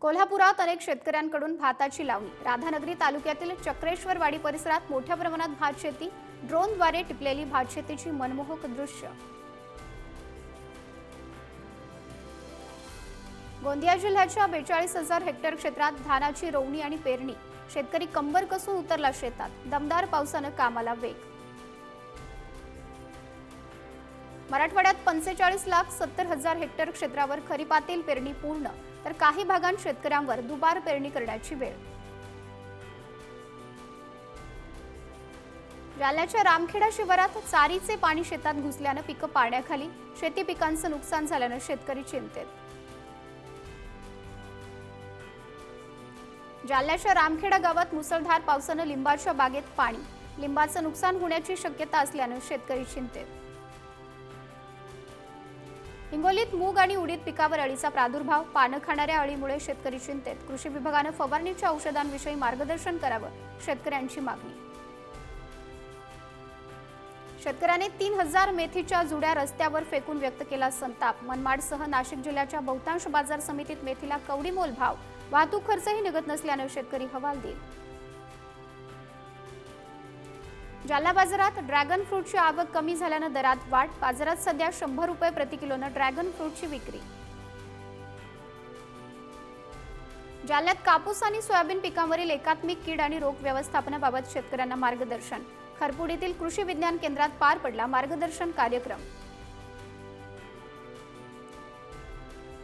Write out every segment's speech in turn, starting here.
कोल्हापुरात अनेक शेतकऱ्यांकडून भाताची लावणी. राधानगरी तालुक्यातील चक्रेश्वरवाडी परिसरात मोठ्या प्रमाणात भात शेती. ड्रोनद्वारे टिपलेली भात शेतीची मनमोहक दृश्य. गोंदिया जिल्ह्याच्या बेचाळीस हजार हेक्टर क्षेत्रात धानाची रोवणी आणि पेरणी. शेतकरी कंबर कसून उतरला शेतात. दमदार पावसानं कामाला वेग मराठवाड्यात पंचेचाळीस लाख सत्तर हजार हेक्टर क्षेत्रावर खरीपातील पेरणी पूर्ण तर काही भागांत शेतकऱ्यांवर दुबार पेरणी करण्याची वेळ. जालन्याच्या रामखेडा शिवारात चारीचे पाणी शेतात घुसल्यानं पिकं पाण्याखाली शेती पिकांचं नुकसान झाल्यानं शेतकरी चिंतेत. जालन्याच्या रामखेडा गावात मुसळधार पावसानं लिंबाच्या बागेत पाणी लिंबाचं नुकसान होण्याची शक्यता असल्यानं शेतकरी चिंतेत. हिंगोलीत मूग आणि उडीद पिकावर अळीचा प्रादुर्भाव पानं खाणाऱ्या अळीमुळे शेतकरी चिंतेत. कृषी विभागानं फवारणीच्या औषधांविषयी मार्गदर्शन करावं शेतकऱ्यांची मागणी. शेतकऱ्याने तीन हजार मेथीच्या जुड्या रस्त्यावर फेकून व्यक्त केला संताप. मनमाडसह नाशिक जिल्ह्याच्या बहुतांश बाजार समितीत मेथीला कवडीमोल भाव. वाहतूक खर्चही निघत नसल्यानं शेतकरी हवाल देईल जालना बाजारात ड्रॅगन फ्रूटची आवक कमी झाल्यानं दरात वाढ. बाजारात सध्या शंभर रुपये प्रति किलोनं ड्रॅगन फ्रूटची विक्री. जालन्यात कापूस आणि सोयाबीन पिकांवरील एकात्मिक कीड आणि रोग व्यवस्थापनाबाबत शेतकऱ्यांना मार्गदर्शन. खरपुडीतील कृषी विज्ञान केंद्रात पार पडला मार्गदर्शन कार्यक्रम.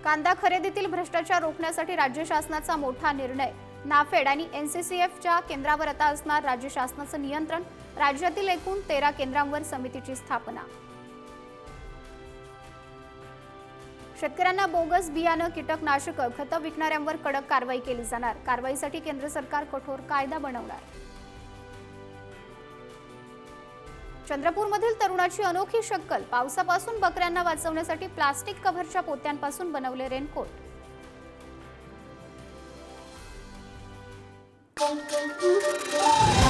कांदा खरेदीतील भ्रष्टाचार रोखण्यासाठी राज्य शासनाचा मोठा निर्णय. नाफेड आणि एन सी सी एफच्या केंद्रावर आता असणार राज्य शासनाचं नियंत्रण राज्यातील एकूण तेरा केंद्रांवर समितीची स्थापना. शेतकऱ्यांना बोगस बियाणं कीटकनाशकं खतं विकणाऱ्यांवर कडक कारवाई केली जाणार. कारवाईसाठी केंद्र सरकार कठोर कायदा बनवणार. चंद्रपूरमधील तरुणाची अनोखी शक्कल. पावसापासून बकऱ्यांना वाचवण्यासाठी प्लास्टिक कव्हरच्या पोत्यांपासून बनवले raincoat. Pum, pum, pum, pum.